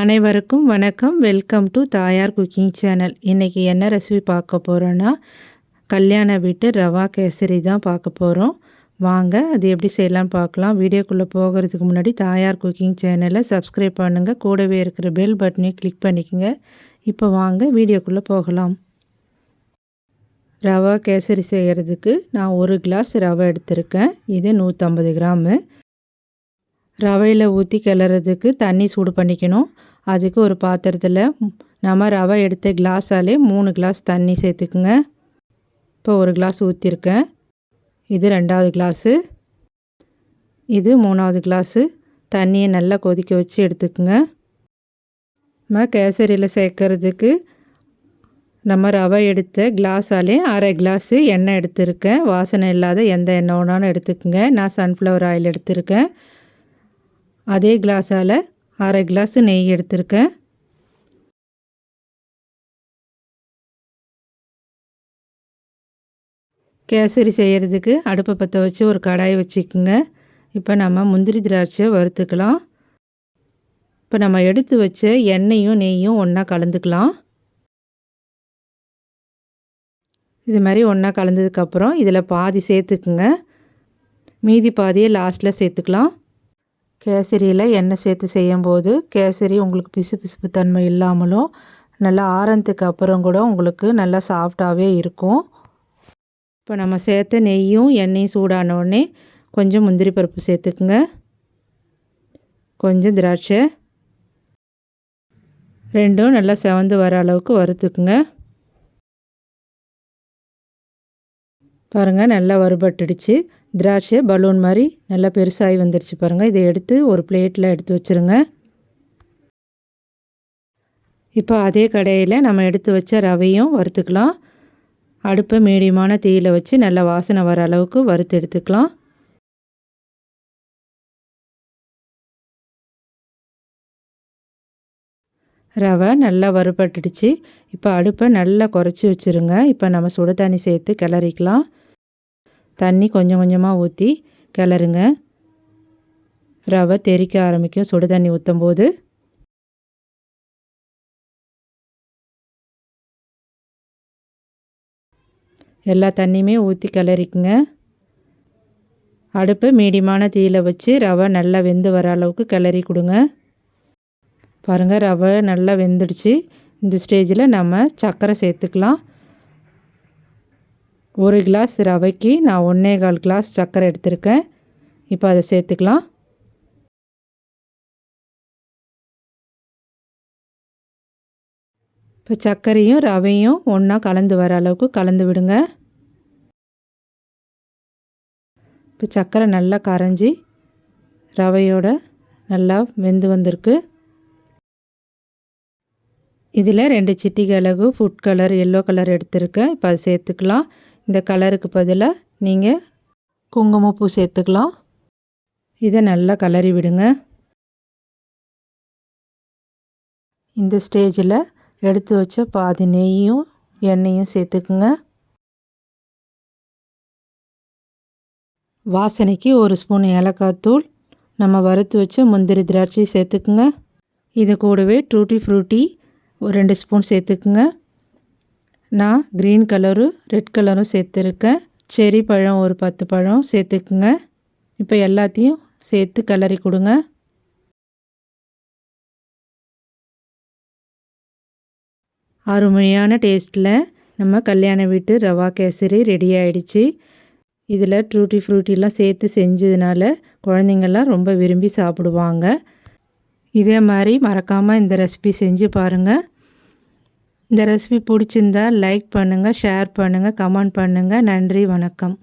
அனைவருக்கும் வணக்கம். Welcome to Thayar cooking channel. இன்றைக்கி என்ன ரெசிபி பார்க்க போகிறோன்னா கல்யாண வீட்டு ரவா கேசரி தான் பார்க்க போகிறோம் வாங்க அது எப்படி செய்யலாம்னு பார்க்கலாம். வீடியோக்குள்ளே போகிறதுக்கு முன்னாடி தாயார் குக்கிங் சேனலை சப்ஸ்கிரைப் பண்ணுங்கள் கூடவே இருக்கிற பெல் பட்டனையும் கிளிக் பண்ணிக்கோங்க. இப்போ வாங்க வீடியோக்குள்ளே போகலாம். ரவா கேசரி செய்கிறதுக்கு நான் ஒரு கிளாஸ் ரவை எடுத்திருக்கேன். இது நூற்றம்பது கிராமு. ரவையில் ஊற்றி கிளறதுக்கு தண்ணி சூடு பண்ணிக்கணும். அதுக்கு ஒரு பாத்திரத்தில் நம்ம ரவை எடுத்த கிளாஸாலே மூணு கிளாஸ் தண்ணி சேர்த்துக்குங்க. இப்போ ஒரு கிளாஸ் ஊற்றிருக்கேன் இது ரெண்டாவது கிளாஸு. இது மூணாவது கிளாஸு. தண்ணியை நல்லா கொதிக்க வச்சு எடுத்துக்குங்க. நம்ம கேசரியில் சேர்க்கறதுக்கு நம்ம ரவை எடுத்த கிளாஸாலே அரை கிளாஸு எண்ணெய் எடுத்திருக்கேன். வாசனை இல்லாத எந்த எண்ணெய் வேணாலும் எடுத்துக்கோங்க. நான் சன்ஃப்ளவர் ஆயில் எடுத்திருக்கேன். அதே கிளாஸால் அரை கிளாஸ் நெய் எடுத்திருக்கேன். கேசரி செய்கிறதுக்கு அடுப்பை பற்ற வச்சு ஒரு கடாயை வச்சுக்கோங்க. இப்போ நம்ம முந்திரி திராட்சை வறுத்துக்கலாம். இப்போ நம்ம எடுத்து வச்ச எண்ணெயும் நெய்யும் ஒன்றா கலந்துக்கலாம். இது மாதிரி ஒன்றா கலந்ததுக்கப்புறம் இதில் பாதி சேர்த்துக்குங்க. மீதி பாதியை லாஸ்ட்டில் சேர்த்துக்கலாம். கேசரியில் எண்ணெய் சேர்த்து செய்யும்போது கேசரி உங்களுக்கு பிசு பிசுப்பு தன்மை இல்லாமலும் நல்லா ஆரத்துக்கு அப்புறம் கூட உங்களுக்கு நல்லா சாஃப்டாகவே இருக்கும். இப்போ நம்ம சேர்த்த நெய்யும் எண்ணெயும் சூடானோடனே கொஞ்சம் முந்திரி பருப்பு சேர்த்துக்குங்க. கொஞ்சம் திராட்சை. ரெண்டும் நல்லா செவந்து வர அளவுக்கு வறுத்துக்குங்க. பாருங்கள் நல்லா வறுபட்டுடுச்சு. திராட்சை பலூன் மாதிரி நல்லா பெருசாகி வந்துடுச்சு பாருங்கள் இதை எடுத்து ஒரு பிளேட்டில் எடுத்து வச்சுருங்க. இப்போ அதே கடையில் நம்ம எடுத்து வச்ச ரவையும் வறுத்துக்கலாம். அடுப்பை மீடியமான தீயில் வச்சு நல்லா வாசனை வர அளவுக்கு வறுத்து எடுத்துக்கலாம். ரவை நல்லா வறுபட்டுடுச்சு. இப்போ அடுப்பை நல்லா குறைச்சி வச்சுருங்க. இப்போ நம்ம சுடு தண்ணி சேர்த்து கிளறிக்கலாம். தண்ணி கொஞ்சம் கொஞ்சமாக ஊற்றி கிளறுங்க. ரவை தெறிக்க ஆரம்பிக்கும். சுடு தண்ணி ஊற்றும் போது எல்லா தண்ணியுமே ஊற்றி கிளறிக்குங்க. அடுப்பு மீடியமான தீயில் வச்சு ரவை நல்லா வெந்து வர அளவுக்கு கிளறி கொடுங்க. பாருங்கள் ரவை நல்லா வெந்துடுச்சு. இந்த ஸ்டேஜில் நம்ம சர்க்கரை சேர்த்துக்கலாம். ஒரு கிளாஸ் ரவைக்கு நான் ஒன்றே கால் கிளாஸ் சர்க்கரை எடுத்திருக்கேன். இப்போ அதை சேர்த்துக்கலாம். இப்போ சர்க்கரையும் ரவையும் ஒன்றா கலந்து வர அளவுக்கு கலந்து விடுங்க. இப்போ சர்க்கரை நல்லா கரைஞ்சி ரவையோட நல்லா வெந்து வந்திருக்கு. இதில் ரெண்டு சிட்டிகை அளவு ஃபுட் கலர் எல்லோ கலர் எடுத்திருக்கேன். இப்போ அதை சேர்த்துக்கலாம். இந்த கலருக்கு பதிலாக நீங்கள் குங்குமப்பூ சேர்த்துக்கலாம். இதை நல்லா கலரி விடுங்க. இந்த ஸ்டேஜில் எடுத்து வச்ச பாதி நெய்யும் எண்ணெயும் சேர்த்துக்குங்க. வாசனைக்கு ஒரு ஸ்பூன் ஏலக்காய் தூள் நம்ம வறுத்து வச்ச முந்திரி திராட்சை சேர்த்துக்குங்க. இது கூடவே டூட்டி ஃப்ரூட்டி ஒரு ரெண்டு ஸ்பூன் சேர்த்துக்குங்க. நான் க்ரீன் கலரும் ரெட் கலரும் சேர்த்துருக்கேன். செரி பழம் ஒரு பத்து பழம் சேர்த்துக்குங்க. இப்போ எல்லாத்தையும் சேர்த்து கிளறி கொடுங்க. அருமையான டேஸ்ட்டில் நம்ம கல்யாண வீட்டு ரவா கேசரி ரெடி ஆகிடுச்சி இதில் ட்ரூட்டி ஃப்ரூட்டிலாம் சேர்த்து செஞ்சதுனால குழந்தைங்கள்லாம் ரொம்ப விரும்பி சாப்பிடுவாங்க. இதே மாதிரி மறக்காமல் இந்த ரெசிபி செஞ்சு பாருங்கள் இந்த ரெசிபி பிடிச்சிருந்தா லைக் பண்ணுங்கள் ஷேர் பண்ணுங்கள் கமெண்ட் பண்ணுங்கள் நன்றி வணக்கம்.